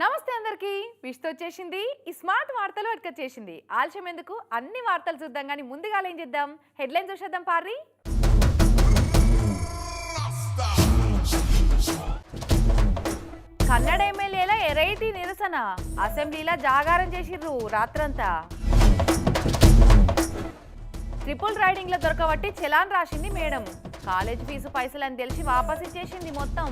నమస్తే అందరికి. విష్తో వచ్చేసింది. ఈ స్మార్ట్ వార్తలు వచ్చేసింది. ఆలస్యం ఎందుకు? అన్ని వార్తలు చూద్దాం కానీ ముందుగా ఏం చేద్దాం? హెడ్లైన్ చూసేద్దాం పారి కన్నడ ఎమ్మెల్యేల ఎరైటీ నిరసన. అసెంబ్లీలో జాగారం చేసిర్రు రాత్రంతా. ట్రిపుల్ రైడింగ్లో దొరకబట్టి చలాన్ రాసింది మేడం. కాలేజ్ ఫీజు పైసలు అని తెలిసి వాపసు ఇచ్చేసింది మొత్తం.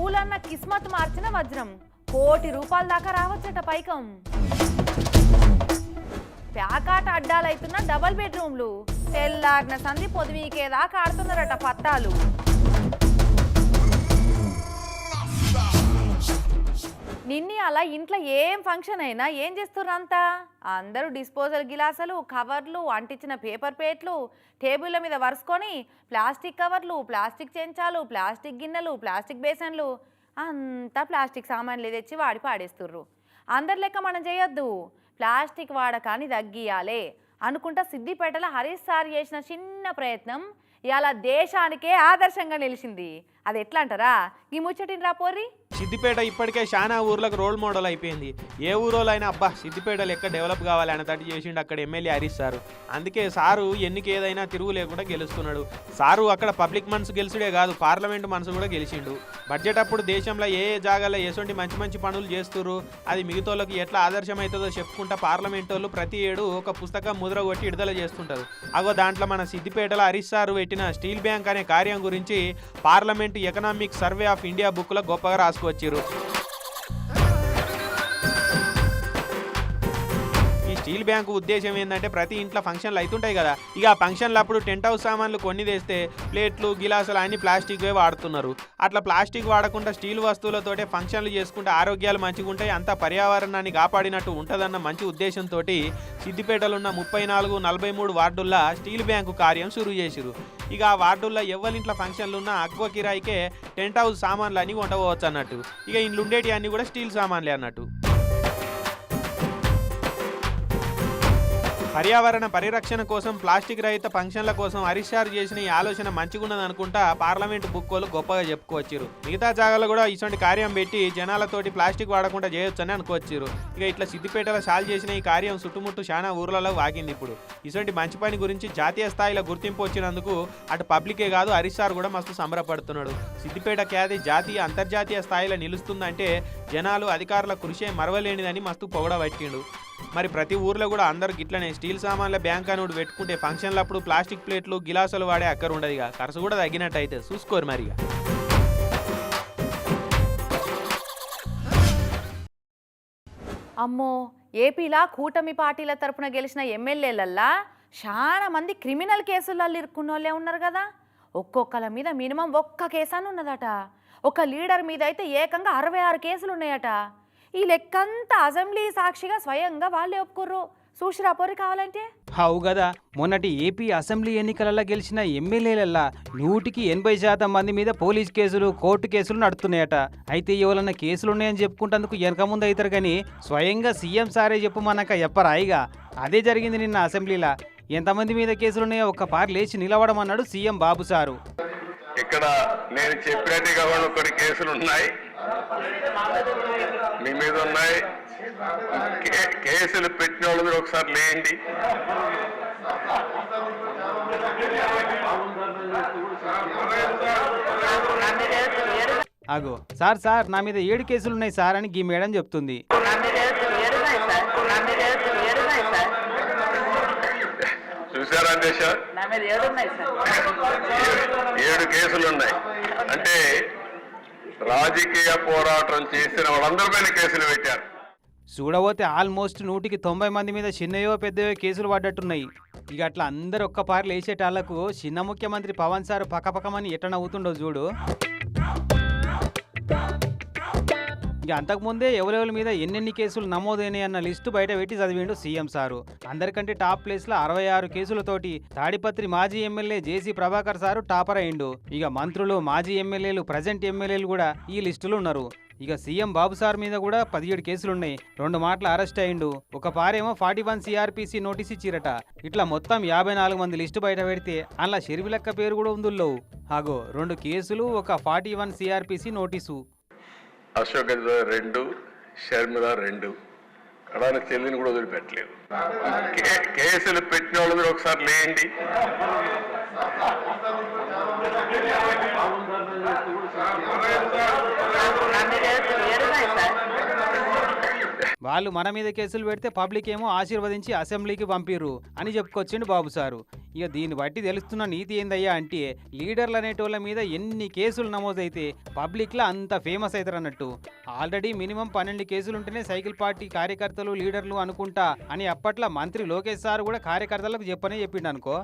పూలన్న కిస్మత్ మార్చిన వజ్రం. కోటి రూపాయల దాకా రావచ్చట పైకం. ప్యాకాట అడ్డాలైతున్న డబల్ బెడ్రూమ్లు. తెల్లారిన సంధి పొదివీకే దాకా ఆడుతున్నారట పట్టాలు నిన్ని అలా ఇంట్లో ఏం ఫంక్షన్ అయినా ఏం చేస్తుర్రంతా అందరూ డిస్పోజల్ గిలాసులు కవర్లు అంటించిన పేపర్ ప్లేట్లు టేబుల్ల మీద వరుసుకొని ప్లాస్టిక్ కవర్లు ప్లాస్టిక్ చెంచాలు ప్లాస్టిక్ గిన్నెలు ప్లాస్టిక్ బేసన్లు అంతా ప్లాస్టిక్ సామాన్లు తెచ్చి వాడి పాడేస్తుర్రు. అందరి లెక్క మనం చేయొద్దు. ప్లాస్టిక్ వాడకాన్ని తగ్గియాలే అనుకుంటా సిద్దిపేటలో హరీష్ సార్ చేసిన చిన్న ప్రయత్నం ఇవాళ దేశానికే ఆదర్శంగా నిలిచింది. అది ఎట్లా అంటారా? ఈ ముచ్చటిని రా సిద్దిపేట ఇప్పటికే చాలా ఊర్లకు రోల్ మోడల్ అయిపోయింది. ఏ ఊరోలో అయినా అబ్బా సిద్దిపేట లెక్క డెవలప్ కావాలి అన్న చేసిండు అక్కడ ఎమ్మెల్యే హరీష్ సారు. అందుకే సారు ఎన్నిక ఏదైనా తిరుగు లేకుండా గెలుస్తున్నాడు. సారు అక్కడ పబ్లిక్ మనసు గెలుచుడే కాదు పార్లమెంట్ మనసు కూడా గెలిచిండు. బడ్జెట్ అప్పుడు దేశంలో ఏ ఏ జాగాలో ఎటువంటి మంచి మంచి పనులు చేస్తుర్రు అది మిగతాళ్ళకి ఎట్లా ఆదర్శమవుతుందో చెప్పుకుంటా పార్లమెంట్ వాళ్ళు ప్రతి ఏడు ఒక పుస్తకం ముద్ర కొట్టి విడుదల చేస్తుంటారు. అగో దాంట్లో మన సిద్దిపేటలో హరీష్ సారు పెట్టిన స్టీల్ బ్యాంక్ అనే కార్యం గురించి parliament economic survey of India బుక్లో గొప్పగా రాసుకొచ్చారు ఈ స్టీల్ బ్యాంకు ఉద్దేశం ఏంటంటే ప్రతి ఇంట్లో ఫంక్షన్లు అవుతుంటాయి కదా. ఇక ఆ ఫంక్షన్లు అప్పుడు టెంట్ హౌస్ సామాన్లు కొన్ని తెస్తే ప్లేట్లు గిలాసులు అన్ని ప్లాస్టిక్వే వాడుతున్నారు. అట్లా ప్లాస్టిక్ వాడకుండా స్టీల్ వస్తువులతోటే ఫంక్షన్లు చేసుకుంటే ఆరోగ్యాలు మంచిగా ఉంటాయి అంతా పర్యావరణాన్ని కాపాడినట్టు ఉంటుందన్న మంచి ఉద్దేశంతో సిద్దిపేటలో ఉన్న ముప్పై నాలుగు నలభై మూడు వార్డుల్లో స్టీల్ బ్యాంకు కార్యం షురూ చేసిరు ఇక ఆ వార్డుల్లో ఎవరింట్లో ఫంక్షన్లు ఉన్నా అక్వ కిరాయికే టెంట్ హౌస్ సామాన్లు అని కొంటపోవచ్చు అన్నట్టు ఇక ఇండ్లు ఉండేటి అన్నీ కూడా స్టీల్ సామాన్లే అన్నట్టు. పర్యావరణ పరిరక్షణ కోసం ప్లాస్టిక్ రహిత ఫంక్షన్ల కోసం హరిషారు చేసిన ఈ ఆలోచన మంచిగున్నది అనుకుంటా పార్లమెంట్ బుక్కోలు గొప్పగా చెప్పుకోవచ్చారు మిగతా జాగాలో కూడా ఇటువంటి కార్యం పెట్టి జనాలతోటి ప్లాస్టిక్ వాడకుండా చేయొచ్చని అనుకోవచ్చారు ఇక ఇట్లా సిద్దిపేటలో సాల్ చేసిన ఈ కార్యం చుట్టుముట్టు చాలా ఊర్లలో వాగింది ఇప్పుడు. ఇటువంటి మంచి పని గురించి జాతీయ స్థాయిలో గుర్తింపు వచ్చినందుకు అటు పబ్లికే కాదు హరీష్ సార్ కూడా మస్తు సంబరపడుతున్నాడు. సిద్దిపేట ఖ్యాతి జాతీయ అంతర్జాతీయ స్థాయిలో నిలుస్తుందంటే జనాలు అధికారుల కృషి మరవలేనిదని మస్తు పొగడబట్టిండు. మరి ప్రతి ఊర్లో కూడా అందరు గిట్లనే స్టీల్ సామాన్ల బ్యాంక్ అని పెట్టుకుంటే ఫంక్షన్లప్పుడు ప్లాస్టిక్ ప్లేట్లు గిలాసులు వాడే అక్కర ఉండదు ఇక ఖర్చు కూడా తగ్గినట్టు అయితే చూసుకోరు మరి అమ్మో ఏపీలా కూటమి పార్టీల తరపున గెలిచిన ఎమ్మెల్యేలల్లా చాలా మంది క్రిమినల్ కేసులలో ఇరుక్కున్న వాళ్ళే ఉన్నారు కదా. ఒక్కొక్కల మీద మినిమం ఒక్క కేసు అని ఉన్నదట. ఒక లీడర్ మీద అయితే ఏకంగా అరవై ఆరు కేసులు ఉన్నాయట ఈ లెక్కంతా అసెంబ్లీ సాక్షిగా స్వయంగా వాళ్ళే ఒప్పుకుర్రు. చూసిరా పోరి కావాలంటే? అవు కదా మొన్నటి ఏపీ అసెంబ్లీ ఎన్నికలలో గెలిచిన ఎమ్మెల్యేలల్లా నూటికి ఎనభై శాతం మంది మీద పోలీస్ కేసులు కోర్టు కేసులు నడుతున్నాయట అయితే ఎవరన్నా కేసులు ఉన్నాయని చెప్పుకుంటందుకు వెనక ముందు అవుతారు కానీ స్వయంగా సీఎం సారే చెప్పమన్నాక చెప్పరా ఇక అదే జరిగింది నిన్న అసెంబ్లీలో. ఎంతమంది మీద కేసులు ఉన్నాయో ఒక్క పారి లేచి నిలవడమన్నాడు సీఎం బాబు సారు. ఇక్కడ నేను చెప్పినట్టుగా కేసులు ఉన్నాయి మీ మీద ఉన్నాయి. కే- కేసులు పెట్టిన వాళ్ళు మీరు ఒకసారి లేండి. అగో సార్ సార్ నా మీద ఏడు కేసులు ఉన్నాయి సార్ అని గీ మేడం చెప్తుంది. చూసారా ఏడు కేసులు ఉన్నాయి. అంటే రాజకీయ పోరాటం చేసిన వాళ్ళందరిపైన కేసులు పెట్టారు. చూడబోతే ఆల్మోస్ట్ నూటికి తొంభై మంది మీద చిన్నయో పెద్దయో కేసులు పడ్డట్టున్నాయి. ఇక అట్లా అందరు ఒక్క పారి లేచేటాళ్ళకు చిన్న ముఖ్యమంత్రి పవన్ సార్ పక్కపక్కమని ఎట్ట నవ్వుతుండో చూడు. ఇక అంతకుముందే ఎవరెవరి మీద ఎన్నెన్ని కేసులు నమోదైనాయి అన్న లిస్టు బయట పెట్టి చదివిండు సీఎం సారు. అందరికంటే టాప్ ప్లేస్లో అరవై ఆరు కేసులతోటి తాడిపత్రి మాజీ MLA JC Prabhakar sir topper అయిండు. ఇక మంత్రులు మాజీ ఎమ్మెల్యేలు ప్రజెంట్ ఎమ్మెల్యేలు కూడా ఈ లిస్టులో ఉన్నారు. ఇక సీఎం బాబు సార్ మీద కూడా పదిహేడు కేసులున్నాయి. రెండు మాటలు అరెస్ట్ అయిండు. ఒక పారేమో ఫార్టీ వన్ సిఆర్పిసి నోటీస్ ఇచ్చిరట. ఇట్లా మొత్తం యాభై నాలుగు మంది లిస్టు బయట పెడితే అలా షెరివిలక్క పేరు కూడా ఉందుల్లో. ఆగో రెండు కేసులు ఒక forty one CrPC notice. Ashok రెండు షర్మిల రెండు. కడానికి చెల్లిని కూడా వదిలిపెట్టలేదు. కేసులు పెట్టిన వాళ్ళు మీరు ఒకసారి లేండి వాళ్ళు మన మీద కేసులు పెడితే పబ్లిక్ ఏమో ఆశీర్వదించి అసెంబ్లీకి పంపిరు అని చెప్పుకొచ్చిండు బాబు సారు. ఇక దీన్ని బట్టి తెలుస్తున్న నీతి ఏందయ్యా అంటే లీడర్లు అనేటోళ్ళ మీద ఎన్ని కేసులు నమోదైతే పబ్లిక్లో అంత ఫేమస్ అవుతారు అన్నట్టు ఆల్రెడీ మినిమం పన్నెండు కేసులు ఉంటేనే సైకిల్ పార్టీ కార్యకర్తలు లీడర్లు అనుకుంటా అని అప్పట్లో మంత్రి లోకేష్ సార్ కూడా కార్యకర్తలకు చెప్పనే చెప్పిండు అనుకో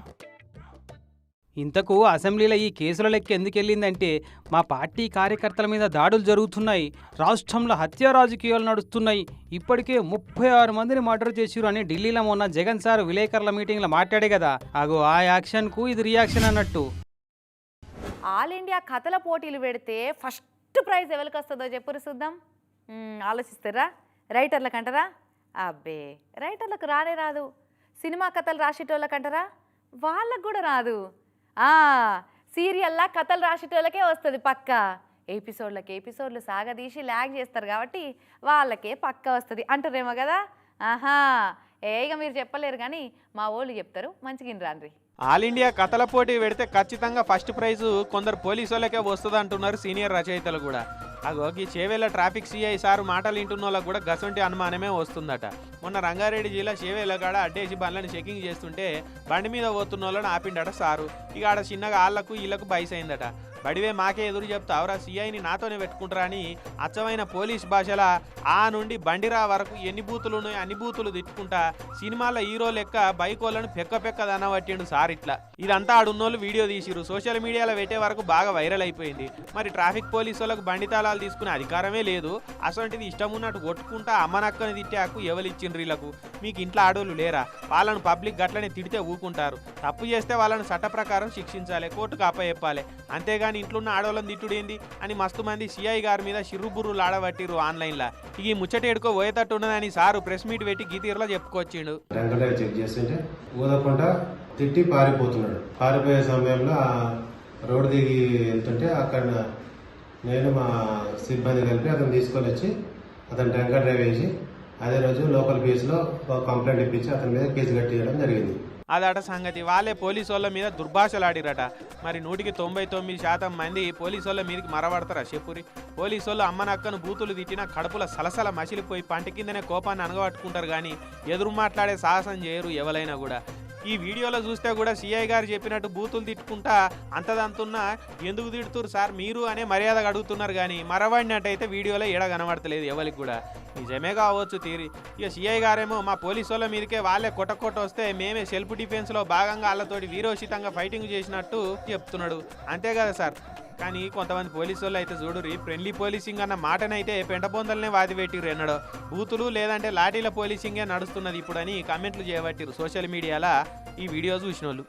ఇంతకు అసెంబ్లీలో ఈ కేసుల లెక్క ఎందుకెళ్ళిందంటే మా పార్టీ కార్యకర్తల మీద దాడులు జరుగుతున్నాయి రాష్ట్రంలో హత్య రాజకీయాలు నడుస్తున్నాయి ఇప్పటికే ముప్పై ఆరు మందిని మర్డర్ చేసిరు అని ఢిల్లీలో మొన్న జగన్ సార్ విలేకరుల మీటింగ్లో మాట్లాడే కదా అగో ఆ యాక్షన్కు ఇది రియాక్షన్ అన్నట్టు. ఆల్ ఇండియా కథల పోటీలు పెడితే ఫస్ట్ ప్రైజ్ ఎవరికి వస్తుందో చెప్పురు చూద్దాం ఆలోచిస్తారా? రైటర్లకు అంటారా అబ్బే రైటర్లకు రానే రాదు. సినిమా కథలు రాసేటోళ్ళకంటారా వాళ్ళకు కూడా రాదు. సీరియల్లా కథలు రాసేటోళ్ళకే వస్తుంది పక్క. ఎపిసోడ్లకి ఎపిసోడ్లు సాగదీసి ల్యాగ్ చేస్తారు కాబట్టి వాళ్ళకే పక్క వస్తుంది. అంటారేమో కదా? ఆహా. ఏగ మీరు చెప్పలేరు కానీ మా వాళ్ళు చెప్తారు. మంచిగా రాన్రి ఆల్ ఇండియా కథల పోటీ పెడితే ఖచ్చితంగా ఫస్ట్ ప్రైజ్ కొందరు పోలీసు వాళ్ళకే వస్తుంది అంటున్నారు సీనియర్ రచయితలు కూడా. అగో ఈ చేవేల ట్రాఫిక్ సిఐ సార్ మాటలు వింటున్న వాళ్ళకు కూడా గసంటి అనుమానమే వస్తుందట. మొన్న రంగారెడ్డి జిల్లా చేవేల కాడ అడ్డేసి బండ్లను చెకింగ్ చేస్తుంటే బండి మీద పోతున్న వాళ్ళని ఆపిండట సారు. ఇక ఆడ చిన్నగా ఆళ్ళకు వీళ్ళకు బైసైందట. బడివే మాకే ఎదురు చెప్తావురా సీఐని నాతోనే పెట్టుకుంటారా అని అచ్చమైన పోలీస్ భాషల ఆ నుండి బండిరా వరకు ఎన్ని బూతులు ఉన్నాయో అన్ని బూతులు తిట్టుకుంటా సినిమాల హీరో లెక్క బైకోళ్ళను పెక్క పెక్క దనబట్టిండు సార్ ఇట్లా. ఇదంతా ఆడున్నోళ్ళు వీడియో తీసిరు సోషల్ మీడియాలో పెట్టే వరకు బాగా వైరల్ అయిపోయింది. మరి ట్రాఫిక్ పోలీసు వాళ్ళకు బండి తాళాలు తీసుకునే అధికారమే లేదు. అసొంటిది ఇష్టం ఉన్నట్టు కొట్టుకుంటా అమ్మనక్కని తిట్టే హక్కు ఎవరిచ్చిండ్రు వీళ్ళకు? మీకు ఇంట్లో ఆడోళ్ళు లేరా? వాళ్ళని పబ్లిక్ గట్లనే తిడితే ఊకుంటారు. తప్పు చేస్తే వాళ్ళని చట్ట ప్రకారం శిక్షించాలి కోర్టుకు అప్పచెప్పాలి. అంతేగాని ఇంట్లో ఉన్న ఆడవాళ్ళని తిట్టుడేంది అని మస్తు మంది సిఐ గారి మీద షిర్రుబుర్రులు ఆడబట్టిరు ఆన్లైన్లో. ఇక ఈ ముచ్చట ఎడుకో పోయేటట్టు ఉన్నదని సారు ప్రెస్ మీట్ పెట్టి గీతీరులో చెప్పుకొచ్చిండు. చెక్ చేస్తుంటే ఊదకుండా తిట్టి పారిపోతున్నాడు. పారిపోయే సమయంలో రోడ్డు దిగి వెళ్తుంటే అక్కడ నేను మా సిబ్బంది కలిపి అతను తీసుకొని వచ్చి అతను టెంకర్ డ్రైవ్ వేసి అదే రోజు లోకల్ కేసులో ఒక కంప్లైంట్ ఇప్పించి అతని మీద కేసు కట్టేయడం జరిగింది. అదట సంగతి. వాళ్ళే పోలీసు వాళ్ళ మీద దుర్భాషలాడిరట. మరి నూటికి తొంభై తొమ్మిది శాతం మంది పోలీసు వాళ్ళ మీదకి మరబడతారా చెప్పురి? పోలీసు వాళ్ళు అమ్మనక్కను బూతులు తిట్టినా కడుపుల సలసల మసిలిపోయి పంట కిందనే కోపాన్ని అనగబట్టుకుంటారు కానీ ఎదురు మాట్లాడే సాహసం చేయరు ఎవరైనా కూడా. ఈ వీడియోలో చూస్తే కూడా సిఐ గారు చెప్పినట్టు బూతులు తిట్టుకుంటా అంతదంతున్నా ఎందుకు తిడుతురు సార్ మీరు అనే మర్యాద అడుగుతున్నారు కానీ మరవాడినట్టయితే వీడియోలో ఎడ కనబడతలేదు ఎవరికి కూడా. నిజమే కావచ్చు తీరి. ఇక సిఐ గారేమో మా పోలీసు వాళ్ళ మీదకే వాళ్ళే కొట్ట కొట్ట వస్తే మేమే సెల్ఫ్ డిఫెన్స్లో భాగంగా వాళ్ళతోటి వీరోచితంగా ఫైటింగ్ చేసినట్టు చెప్తున్నాడు. అంతే కదా సార్. కానీ కొంతమంది పోలీసు వాళ్ళు అయితే చూడురి ఫ్రెండ్లీ పోలీసింగ్ అన్న మాటనైతే పెంటబొందలనే వాది పెట్టిర్రు ఎన్నడో. బూతులు లేదంటే లాఠీల పోలీసింగే నడుస్తున్నది ఇప్పుడని కామెంట్లు చేయబట్టిరు సోషల్ మీడియాలో ఈ వీడియో చూసిన వాళ్ళు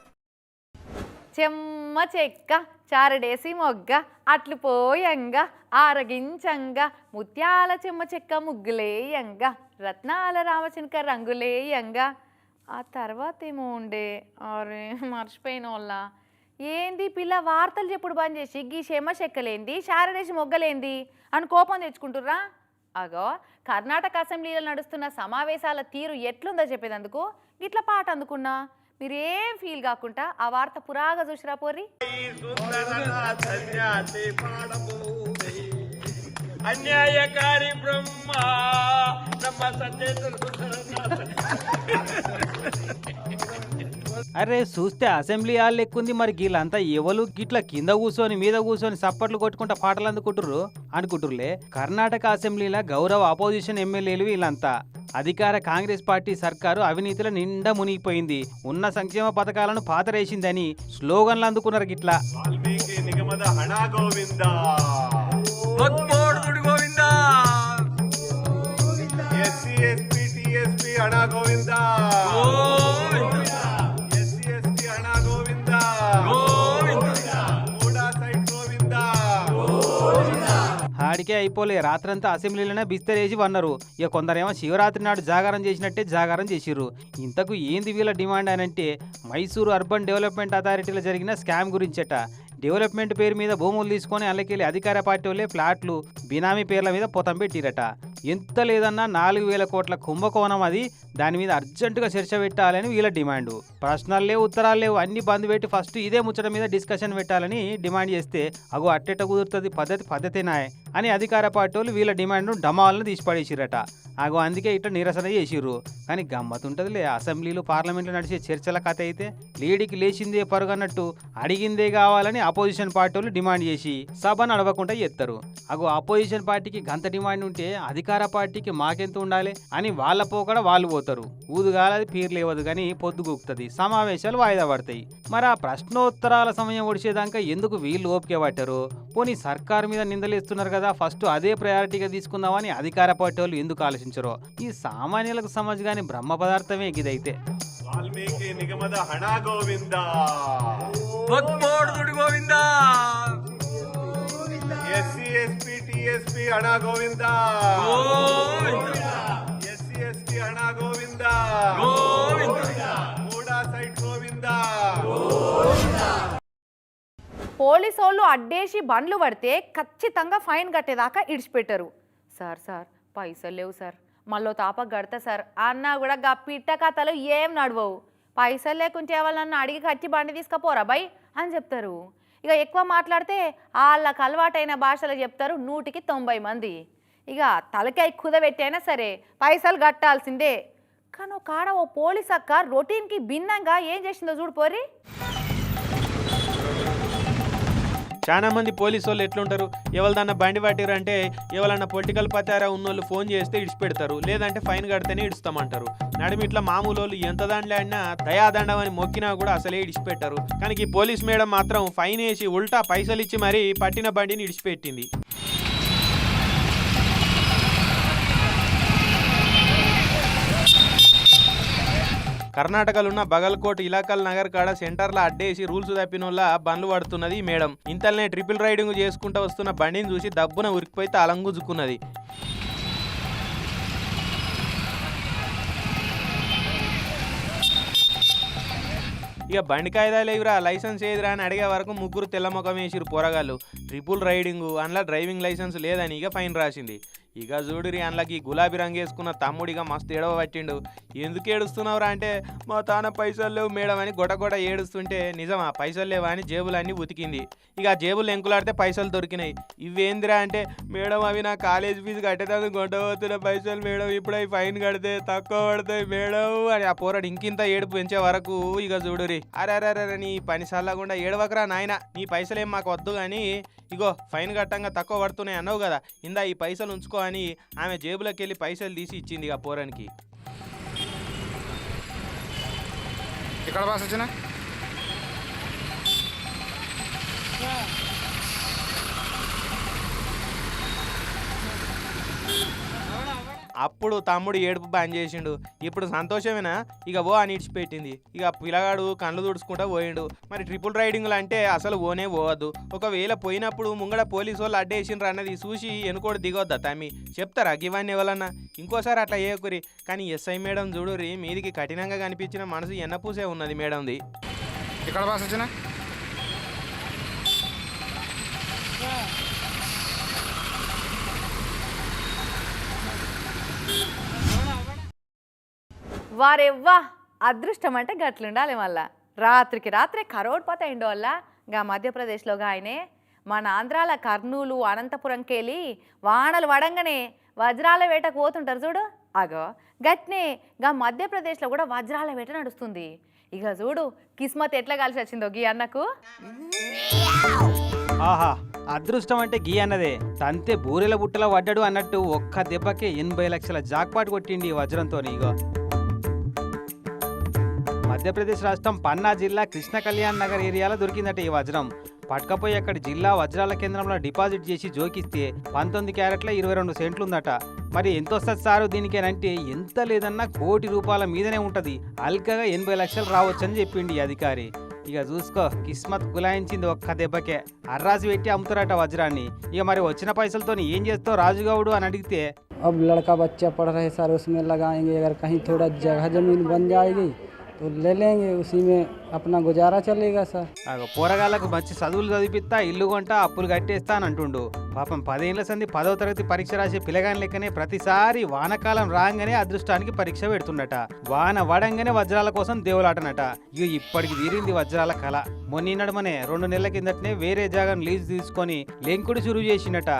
చెమ్మ చెక్క చారడేసి మొగ్గ అట్లు పోయంగా ఆరగించంగా ముత్యాల చెమ్మ చెక్క ముగ్గులేయంగా రత్నాల రామచినక రంగులేయంగా. ఆ తర్వాత ఏమో ఉండే అరే మర్చిపోయిన వాళ్ళ ఏంది పిల్ల వార్తలు చెప్పుడు బంద్ చేసి గీ చెమ్మ చెక్కలేంది చారడేసి మొగ్గలేంది అని కోపం తెచ్చుకుంటుర్రా? అగో కర్ణాటక అసెంబ్లీలో నడుస్తున్న సమావేశాల తీరు ఎట్లుందో చెప్పేదందుకు? గిట్ల పాట అందుకున్నా? మీరేం ఫీల్ కాకుండా ఆ వార్త పురాగా చూసిరా పోరి అన్యాయకారి బ్రహ్మ అరే చూస్తే అసెంబ్లీ హాల్ ఎక్కుంది మరి వీళ్ళంతా ఎవరు గిట్ల కింద కూర్చొని మీద కూర్చొని సప్పట్లు కొట్టుకుంటా పాటలు అందుకుంటుర్రు అనుకుంటుర్లే కర్ణాటక అసెంబ్లీలో గౌరవ అపోజిషన్ ఎమ్మెల్యేలు వీళ్ళంతా. అధికార కాంగ్రెస్ పార్టీ సర్కారు అవినీతిలో నిండా మునిగిపోయింది. ఉన్న సంక్షేమ పథకాలను పాతరేసిందని స్లోగన్లు అందుకున్నారు గిట్లా. గోవిందా. మూడా అయిపోలే. రాత్రంతా అసెంబ్లీలోనే బిస్తరేసి వన్నారు. ఇక కొందరేమో శివరాత్రి నాడు జాగారం చేసినట్టే జాగారం చేసిర్రు. ఇంతకు ఏంది వీళ్ళ డిమాండ్ అని అంటే మైసూరు అర్బన్ డెవలప్మెంట్ అథారిటీలో జరిగిన స్కామ్ గురించట. డెవలప్మెంట్ పేరు మీద భూములు తీసుకొని అల్లకెళ్ళి అధికార పార్టీ వాళ్ళే ఫ్లాట్లు బినామీ పేర్ల మీద పొతం పెట్టిరట. ఎంత లేదన్నా నాలుగు వేల కోట్ల కుంభకోణం అది. దాని మీద అర్జెంటుగా చర్చ పెట్టాలని వీళ్ళ డిమాండ్. ప్రశ్నలు లేవు ఉత్తరాలు లేవు అన్ని బంద్ పెట్టి ఫస్ట్ ఇదే ముచ్చట మీద డిస్కషన్ పెట్టాలని డిమాండ్ చేస్తే అగో అట్టెట కుదురుతుంది పద్ధతి పద్ధతినాయ్ అని అధికార పార్టీ వాళ్ళు వీళ్ళ డిమాండ్ను డమాలను తీసిపడేసిరట. అగో అందుకే ఇట్లా నిరసన చేసిర్రు. కానీ గమ్మతుంటదిలే అసెంబ్లీలు పార్లమెంట్లో నడిచే చర్చల కథ అయితే లేడీకి లేచిందే పరుగన్నట్టు అడిగిందే కావాలని అపోజిషన్ పార్టీ వాళ్ళు డిమాండ్ చేసి సభ నడవకుండా ఎత్తారు. అగో అపోజిషన్ పార్టీకి గంత డిమాండ్ ఉంటే అధికార పార్టీకి మాకెంత ఉండాలి అని వాళ్ళ పోకడ వాళ్ళు పోతారు ఊదుగాలది పీరు లేవదు కానీ పొద్దుగూకుతుంది సమావేశాలు వాయిదా పడతాయి మరి ఆ ప్రశ్నోత్తరాల సమయం ఒడిచేదాకా ఎందుకు వీళ్ళు ఓపిక పట్టారు పోనీ సర్కారు మీద నిందలేస్తున్నారు కదా ఫస్ట్ అదే ప్రయారిటీగా తీసుకుందామని అధికార పార్టీ వాళ్ళు ఎందుకు ఆలోచించరో ఈ సామాన్యులకు సమజ్ గాని బ్రహ్మ పదార్థమే ఇదైతే ವಾಲ್ಮೀಕಿ ನಿಗಮದ ಹಣ Govinda భక్తోడు Govinda S SC SP TSP అణా గోవింద? ఎస్సీ ఎస్టీ అణా గోవింద? పోలీసోళ్ళు అడ్డేసి బండ్లు పడితే ఖచ్చితంగా ఫైన్ కట్టేదాకా ఇడిచిపెట్టరు. సార్ సార్ పైసలు లేవు సార్. మళ్ళీ తాపకు కడతా సార్. అన్నా కూడా గా పిట్ట కథలు ఏం నడవవు. పైసలు లేకుంటే ఎవరు అడిగి ఖర్చు బండి తీసుకపోరా బై అని చెప్తారు. ఇక ఎక్కువ మాట్లాడితే వాళ్ళకు అలవాటైన భాషలో చెప్తారు నూటికి తొంభై మంది. ఇక తలకాయ కుదబెట్టైనా సరే పైసలు కట్టాల్సిందే. కానీ ఒక ఆడ ఓ పోలీస్ అక్క రొటీన్కి భిన్నంగా ఏం చేసిందో చూడు చాలా మంది పోలీసు వాళ్ళు ఎట్లుంటారు? ఎవరిదన్నా బండి పట్టిరంటే ఎవరన్నా పొలిటికల్ పతారా ఉన్నోళ్ళు ఫోన్ చేస్తే ఇడిచిపెడతారు. లేదంటే ఫైన్ కడితేనే ఇడుస్తామంటారు. నడిమి ఇట్లా మామూలు వాళ్ళు ఎంత దండలాడినా దయాదండం అని మొక్కినా కూడా అసలే ఇడిచిపెట్టారు. కానీ ఈ పోలీస్ మేడం మాత్రం ఫైన్ వేసి ఉల్టా పైసలు ఇచ్చి మరీ పట్టిన బండిని ఇడిచిపెట్టింది. కర్ణాటకలో ఉన్న బగల్కోట్ ఇలాకల్ నగర్ కాడ సెంటర్లో అడ్డేసి రూల్స్ తప్పిన బండ్లు పడుతున్నది ఈ మేడం. ఇంతలనే ట్రిపుల్ రైడింగ్ చేసుకుంటూ వస్తున్న బండిని చూసి దబ్బున ఉరికిపోయి తలంగుజుకున్నది ఇక బండి కాయిదాలు లేవురా లైసెన్స్ ఏదిరా అని అడిగే వరకు ముగ్గురు తెల్ల ముఖం వేసిరు పోరగాళ్ళు. ట్రిపుల్ రైడింగ్ అందులో డ్రైవింగ్ లైసెన్స్ లేదని ఇక ఫైన్ రాసింది. ఇక చూడురి అందులోకి గులాబీ రంగు వేసుకున్న తమ్ముడిగా మస్తు ఏడవ పట్టిండు. ఎందుకు ఏడుస్తున్నావురా అంటే మా తాన పైసలు లేవు మేడం అని గొడ గొడ ఏడుస్తుంటే నిజమా పైసలు లేవా అని జేబులన్నీ ఉతికింది. ఇక జేబులు ఎంకులాడితే పైసలు దొరికినాయి. ఇవేందిరా అంటే మేడం అవి నా కాలేజ్ ఫీజు కట్టేదానికి గొడవతున్న పైసలు మేడం ఇప్పుడు అవి ఫైన్ కడితే తక్కువ పడతాయి మేడం అని ఆ పోరాడు ఇంకింత ఏడుపు పెంచే వరకు ఇక చూడురి అరే అరే అరే నీ పని సల్లకుండా ఏడవకరా నాయన నీ పైసలు ఏం మాకు వద్దు కానీ ఇగో ఫైన్ కట్టంగా తక్కువ పడుతున్నాయి అన్నావు కదా ఇందా ఈ పైసలు ఉంచుకో అని ఆమె జేబులోకి వెళ్ళి పైసలు తీసి ఇచ్చింది ఇక పోరానికి. ఇక్కడ బాస్ వచ్చిన? అప్పుడు తమ్ముడు ఏడుపు బ్యాన్ చేసిండు. ఇప్పుడు సంతోషమేనా? ఇక ఓ అని ఇడిచిపెట్టింది. ఇక పిల్లగాడు కళ్ళు తుడుచుకుంటా పోయిండు. మరి ట్రిపుల్ రైడింగ్లు అంటే అసలు ఓనే పోవద్దు. ఒకవేళ పోయినప్పుడు ముంగడ పోలీసు వాళ్ళు అడ్డేసిండ్రు అన్నది చూసి ఎనుకోడు దిగొద్దా తమ్మి? చెప్తారా? గివాన్ని ఎవరన్నా? ఇంకోసారి అట్లా చేయకురి. కానీ ఎస్ఐ మేడం చూడురి మీదికి కఠినంగా కనిపించిన మనసు ఎన్నపూసే ఉన్నది మేడంది. ఇక్కడ బాస్ వచ్చిన? వారెవ్వా అదృష్టం అంటే గట్లుండాలి మళ్ళా. రాత్రికి రాత్రే కరోడ్పత అయిండు వల్ల గా మధ్యప్రదేశ్లో ఆయనే మన ఆంధ్రాల కర్నూలు అనంతపురంకి వెళ్ళి వానలు వడంగానే వజ్రాల వేటకు పోతుంటారు చూడు. అగో గట్నే గా మధ్యప్రదేశ్లో కూడా వజ్రాల వేట నడుస్తుంది. ఇక చూడు కిస్మత్ ఎట్లా కలిసి వచ్చిందో గీ అన్నకు. ఆహా అదృష్టం అంటే గీ అన్నదే. తంతే బూరెల బుట్టలో పడ్డాడు అన్నట్టు ఒక్క దెబ్బకే ఎనభై లక్షల జాక్పాట్ కొట్టిండి ఈ వజ్రంతో ఇగో. మధ్యప్రదేశ్ రాష్ట్రం పన్నా జిల్లా కృష్ణ కళ్యాణ్ నగర్ ఏరియాలో దొరికిందట ఈ వజ్రం పట్టుకపోయి అక్కడి జిల్లా వజ్రాల కేంద్రంలో డిపాజిట్ చేసి జోకిస్తే పంతొమ్మిది క్యారెట్ల ఇరవై రెండు సెంట్లు ఉందట మరి ఎంత వస్తుంది సారు దీనికేనంటే ఎంత లేదన్నా కోటి రూపాయల మీదనే ఉంటది అల్కగా ఎనభై లక్షలు రావచ్చని చెప్పిండి ఈ అధికారి ఇక చూసుకో కిస్మత్ గులాయించింది ఒక్క దెబ్బకే అర్రాసి పెట్టి అమ్ముతారట వజ్రాన్ని ఇక మరి వచ్చిన పైసలతో ఏం చేస్తావు రాజుగౌడు అని అడిగితే अब लड़का बच्चा पढ़ रहे सर उसमें लगाएंगे अगर कहीं थोड़ा जगह ज़मीन बन जाएगी तो ले लेंगे उसी में అప్పుడు గుజారా చల్లేగా సార్. పోరగాళ్ళకు మంచి చదువులు చదివిస్తా ఇల్లు కొంట అప్పులు కట్టేస్తా అని అంటుండు. పాపం పదేళ్ళ సంది పదో తరగతి పరీక్ష రాసే పిల్లగాని లెక్కనే ప్రతిసారి వానకాలం రాగానే అదృష్టానికి పరీక్ష పెడుతుండట. వాన వడంగానే వజ్రాల కోసం దేవులాటనట. ఇక ఇప్పటికి తీరింది వజ్రాల కళ. మొన్న నడమనే రెండు నెలల కిందటనే వేరే జాగాను లీజ్ తీసుకొని లెంకుడు చురువు చేసిండట.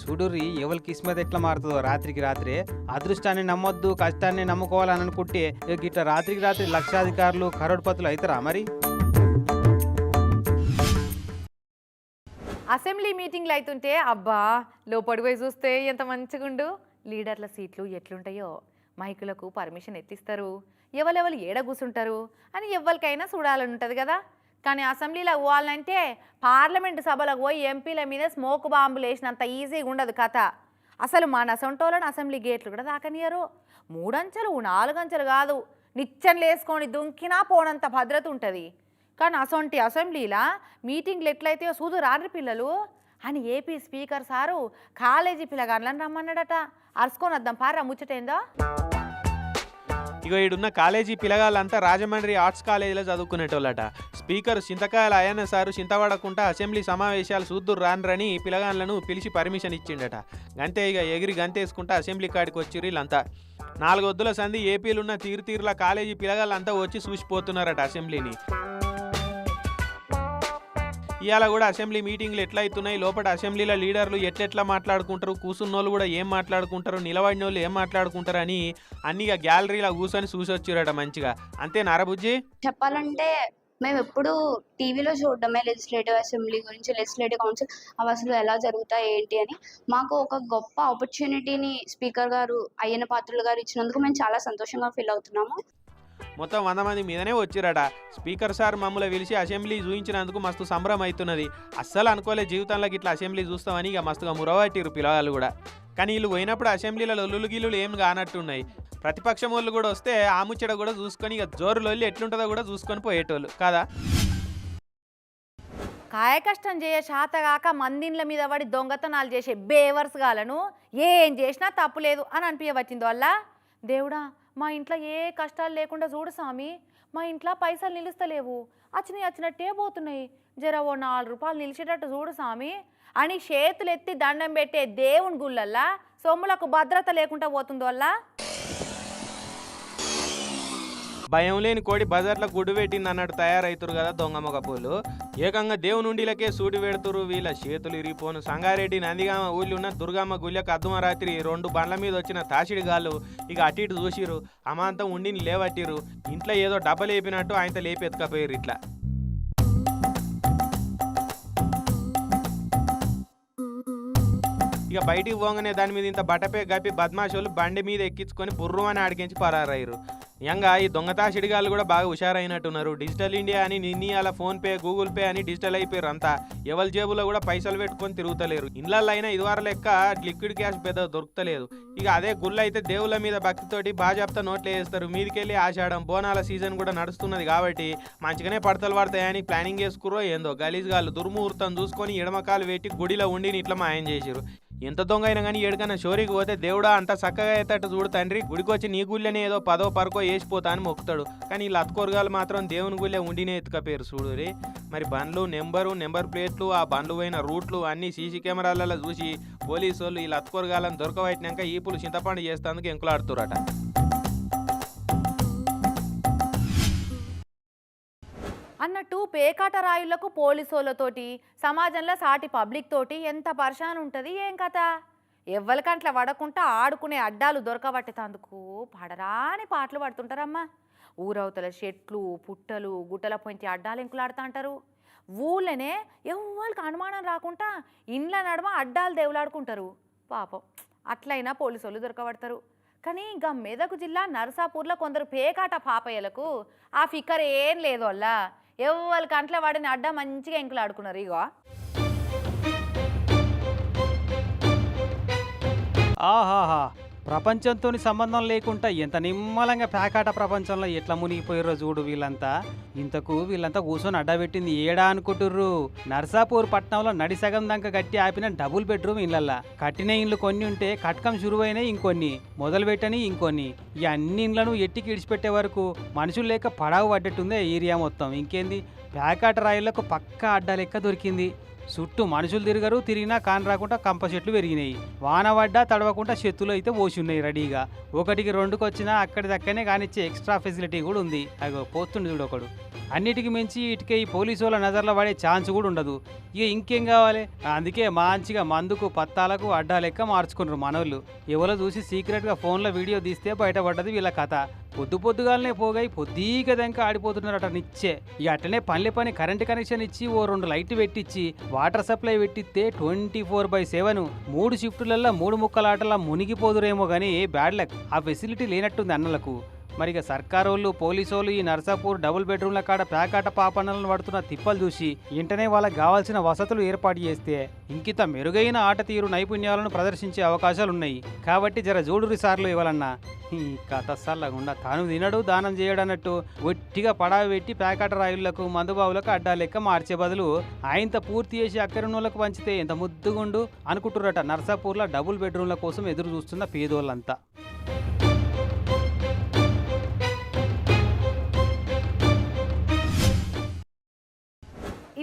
సుడురి ఎవరి కిస్మత్ ఎట్లా మారుతుందో రాత్రికి రాత్రే. అదృష్టాన్ని నమ్మొద్దు కష్టాన్ని నమ్ముకోవాలని అనుకుంటే ఇక ఇట్లా రాత్రికి రాత్రి లక్షాధికారులు కరోడ్పతులు అవుతారా మరి? అసెంబ్లీ మీటింగ్లు అవుతుంటే అబ్బా లోపడిపోయి చూస్తే ఎంత మంచిగుండు. లీడర్ల సీట్లు ఎట్లుంటాయో మైకులకు పర్మిషన్ ఎత్తిస్తారు. ఎవరెవరు ఏడ కూర్చుంటారు అని ఎవరికైనా చూడాలని ఉంటుంది కదా. కానీ అసెంబ్లీలో పోవాలంటే పార్లమెంటు సభలకు పోయి ఎంపీల మీద స్మోక్ బాంబులు వేసినంత ఈజీగా ఉండదు కథ. అసలు మా నసంటోళ్ళని అసెంబ్లీ గేట్లు కూడా దాకనియరు మూడంచెలు నాలుగంచెలు కాదు. నిచ్చెనలు వేసుకొని దుంకినా పోనంత భద్రత ఉంటుంది. కానీ అసొంటి అసెంబ్లీలా మీటింగ్లు ఎట్లయితే సూదు రాని పిల్లలు. అని ఏపీ స్పీకర్ సారు కాలేజీ పిల్లగాళ్ళని రమ్మన్నాడట. అరుసుకొని వద్దాం పారా ముచ్చటేందో? ఇగో ఈడున్న కాలేజీ పిల్లగాళ్ళంతా రాజమండ్రి ఆర్ట్స్ కాలేజీలో చదువుకునేటోళ్ళట. స్పీకర్ చింతకాయల అయ్యన్న సారు చింతపడకుండా అసెంబ్లీ సమావేశాలు చూద్దురు రానరని పిల్లగాళ్ళను పిలిచి పర్మిషన్ ఇచ్చిండట. గంతే ఇక ఎగిరి గంతేసుకుంటా అసెంబ్లీ కాడికి వచ్చిర్రు వీళ్ళంతా నాలుగొద్దుల సంధి ఏపీలున్న తీరు తీరుల కాలేజీ పిల్లగాళ్ళంతా వచ్చి చూసిపోతున్నారట అసెంబ్లీని. ఇవాళ కూడా అసెంబ్లీ మీటింగ్లు ఎట్లా అవుతున్నాయి లోపల అసెంబ్లీల లీడర్లు ఎట్లెట్లా మాట్లాడుకుంటారు? కూసున్నోళ్ళు కూడా ఏం మాట్లాడుకుంటారు? నిలబడిన వాళ్ళు ఏం మాట్లాడుకుంటారు? అని అన్నిగా గ్యాలరీలో కూర్చొని చూసి వచ్చిరట మంచిగా. అంతే నారబుజ్జి చెప్పాలంటే మేము ఎప్పుడు టీవీలో చూడడమే లెజిస్లేటివ్ అసెంబ్లీ గురించి లెజిస్లేటివ్ కౌన్సిల్ అవి అసలు ఎలా జరుగుతాయి ఏంటి అని. మాకు ఒక గొప్ప ఆపర్చునిటీని స్పీకర్ గారు అయ్యన పాత్రులు గారు ఇచ్చినందుకు మేము చాలా సంతోషంగా ఫీల్ అవుతున్నాము. మొత్తం వంద మంది మీదనే వచ్చిరట. స్పీకర్ సార్ మమ్మల్ని పిలిచి అసెంబ్లీ చూయించినందుకు మస్తు సంబరం అవుతున్నది అస్సలు అనుకోలే జీవితంలోకి ఇట్లా అసెంబ్లీ చూస్తామని ఇక మస్తుగా మురవట్టిరు పిల్లగాళ్ళు కూడా. కానీ వీళ్ళు పోయినప్పుడు అసెంబ్లీలో లొల్లులు గిల్లులు ఏం కానట్టున్నాయి. ప్రతిపక్షం వాళ్ళు కూడా వస్తే ఆ ముచ్చట కూడా చూసుకొని ఇక జోరు లొల్లి ఎట్లుంటుందో కూడా చూసుకొని పోయేటోళ్ళు. కదా? కాయకష్టం చేయ శాతగాక మందిన్ల మీద పడి దొంగతనాలు చేసే బేవర్స్ గాలను ఏం చేసినా తప్పు లేదు అని అనిపించవచ్చింది వల్ల దేవుడా మా ఇంట్లో ఏ కష్టాలు లేకుండా చూడు స్వామి మా ఇంట్లో పైసలు నిలుస్తలేవు. వచ్చినాయి వచ్చినట్టే పోతున్నాయి. జర ఓ నాలుగు రూపాయలు నిలిచేటట్టు చూడు స్వామి అని చేతులు ఎత్తి దండం పెట్టే దేవుని గుళ్ళల్లా సొమ్ములకు భద్రత లేకుండా పోతుంది భయం లేని కోడి బజార్లో గుడ్డు పెట్టింది అన్నట్టు తయారైతురు కదా దొంగ మొగపోలు ఏకంగా దేవునుండిలకే సూటి పెడుతురు వీళ్ళ చేతులు ఇరిగిపోను. సంగారెడ్డి నందిగామ ఊళ్ళో ఉన్న దుర్గమ్మ గుళ్ళకు అర్ధమరాత్రి రెండు బండ్ల మీద వచ్చిన తాసిడి గాళ్ళు ఇక అటు ఇటు చూసిరు అమాంతం ఉండిని లేవట్టిరు ఇంట్లో ఏదో డబ్బ లేపినట్టు ఆయనతో లేపి ఎత్తుకపోయారు ఇట్లా. ఇక బయటికి పోగానే దాని మీద ఇంత బట్టపే గప్పి బద్మాషోళ్ళు బండి మీద ఎక్కించుకొని బుర్రు అని ఆడికించి పరారయ్యారు. యంగ ఈ దొంగతాషిడిగాళ్ళు కూడా బాగా హుషారైనట్టున్నారు. డిజిటల్ ఇండియా అని నిన్ని అలా ఫోన్ పే గూగుల్ పే అని డిజిటల్ అయిపోయారు అంతా. ఎవరి జేబులో కూడా పైసలు పెట్టుకొని తిరుగుతలేరు. ఇళ్ళల్లో అయినా ఇదివర లెక్క లిక్విడ్ క్యాష్ పెద్ద దొరుకుతలేదు. ఇక అదే గుళ్ళు అయితే దేవుళ్ళ మీద భక్తితోటి బాజాప్తా నోట్లు వేస్తారు. మీదికెళ్ళి ఆషాఢం బోనాల సీజన్ కూడా నడుస్తున్నది కాబట్టి మంచిగానే పడతలు పడతాయని ప్లానింగ్ చేసుకురో ఏందో. గలీజ్ గాళ్ళు దుర్ముహూర్తం చూసుకొని ఎడమకాలు పెట్టి గుడిలో ఉండి ఇట్లా మాయం చేసిరు ఎంత దొంగ అయినా కానీ ఏడుకన్నా షోరీకి పోతే దేవుడా అంత చక్కగా అయ్యేటట్టు చూడు తండ్రి. గుడికి వచ్చి నీ గుళ్ళనే ఏదో పదో పరకో వేసిపోతా అని మొక్కుతాడు. కానీ ఈ లత్కొరగాలు మాత్రం దేవుని గుళ్ళే ఉండినే ఎత్తుకపోయారు చూడు రే. మరి బండ్లు నెంబరు నెంబర్ ప్లేట్లు ఆ బండ్లు పోయిన రూట్లు అన్ని సీసీ కెమెరాలలో చూసి పోలీసు వాళ్ళు ఈ లత్కొరగాలను దొరకబట్టినాక ఈపులు చింతపండు చేస్తేందుకు ఎంకులాడుతురట పేకాట రాయులకు పోలీసోళ్ళతోటి సమాజంలో సాటి పబ్లిక్ తోటి ఎంత పర్షాన్ ఉంటుంది ఏం కథ? ఎవ్వరికంట్ల పడకుండా ఆడుకునే అడ్డాలు దొరకబట్టేతందుకు పడరాని పాటలు పడుతుంటారమ్మా. ఊరవతల చెట్లు పుట్టలు గుట్టల పొంచి అడ్డాలు ఎంకులాడుతూ అంటారు ఊళ్ళనే ఎవ్వరికి అనుమానం రాకుండా ఇండ్ల నడమ అడ్డాలు దేవులాడుకుంటారు. పాపం అట్లయినా పోలీసు వాళ్ళు దొరకబడతారు. కానీ ఇంకా మెదక్ జిల్లా నరసాపూర్లో కొందరు పేకాట పాపయ్యలకు ఆ ఫికర్ ఏం లేదు వల్ల ఎవరి కంట్లో వాడిన అడ్డ మంచిగా ఎంకులు ఆడుకున్నారు ఇగో. ఆహాహా. ప్రపంచంతో సంబంధం లేకుండా ఎంత నిమ్మలంగా ప్యాకాట ప్రపంచంలో ఎట్లా మునిగిపోయారో చూడు వీళ్ళంతా. ఇంతకు వీళ్ళంతా కూర్చొని అడ్డబెట్టింది ఏడా అనుకుంటుర్రు? నర్సాపూర్ పట్టణంలో నడిసగం దాకా కట్టి ఆపిన డబుల్ బెడ్రూమ్ ఇళ్ళల్లా. కట్టిన ఇండ్లు కొన్ని ఉంటే కట్కం షురువైనవి ఇంకొన్ని మొదలు పెట్టని ఇంకొన్ని. ఈ అన్ని ఇండ్లను ఎట్టికి ఇడిచిపెట్టే వరకు మనుషులు లేక పడవ పడ్డట్టుందే ఏరియా మొత్తం. ఇంకేంది? ప్యాకాట రాయిళ్ళకు పక్క అడ్డ లెక్క దొరికింది. చుట్టూ మనుషులు తిరగరు తిరిగినా కాని రాకుండా కంప చెట్లు పెరిగినాయి. వాన పడ్డా తడవకుండా చెత్తులు అయితే పోసున్నాయి రెడీగా. ఒకటికి రెండుకి వచ్చినా అక్కడిదక్కనే కానిచ్చే ఎక్స్ట్రా ఫెసిలిటీ కూడా ఉంది. అగో పోతుండు చూడు ఒకడు. అన్నిటికీ మించి ఇటుకే ఈ పోలీసు వాళ్ళ నజర్లో పడే ఛాన్స్ కూడా ఉండదు. ఇక ఇంకేం కావాలి? అందుకే మంచిగా మందుకు పత్తాలకు అడ్డా లెక్క మార్చుకున్నారు మనోళ్ళు. ఎవరో చూసి సీక్రెట్గా ఫోన్లో వీడియో తీస్తే బయటపడ్డది వీళ్ళ కథ. పొద్దు పొద్దుగాలనే పోగాయి పొద్దుగా దాకా ఆడిపోతున్నారట నిచ్చే. ఇక అట్లనే పల్లె పని కరెంట్ కనెక్షన్ ఇచ్చి ఓ రెండు లైట్ పెట్టించి వాటర్ సప్లై పెట్టిస్తే ట్వంటీ ఫోర్ బై సెవెన్. మూడు షిఫ్టులలో మూడు ముక్కలాటలా మునిగిపోదురేమో కానీ బ్యాడ్ లక్. ఆ ఫెసిలిటీ లేనట్టుంది అన్నలకు. మరి ఇక సర్కారోళ్ళు పోలీసు వాళ్ళు ఈ నర్సాపూర్ డబుల్ బెడ్రూమ్ల కాడ ప్యాకాట పాపన్నలను పడుతున్న తిప్పలు చూసి వెంటనే వాళ్ళకి కావాల్సిన వసతులు ఏర్పాటు చేస్తే ఇంకిత మెరుగైన ఆట తీరు నైపుణ్యాలను ప్రదర్శించే అవకాశాలు ఉన్నాయి కాబట్టి జర జోడురి సార్లు ఇవ్వాలన్నా. ఈ తాను తినడు దానం చేయడన్నట్టు ఒట్టిగా పడావి పెట్టి ప్యాకాట రాయుళ్ళకు మందుబావులకు అడ్డా లెక్క మార్చే బదులు ఆయనతో పూర్తి చేసి అక్కడినోళ్ళకు పంచితే ఎంత ముద్దుగుండు అనుకుంటురట నర్సాపూర్లో డబుల్ బెడ్రూమ్ల కోసం ఎదురు చూస్తున్న పేదోళ్ళంతా.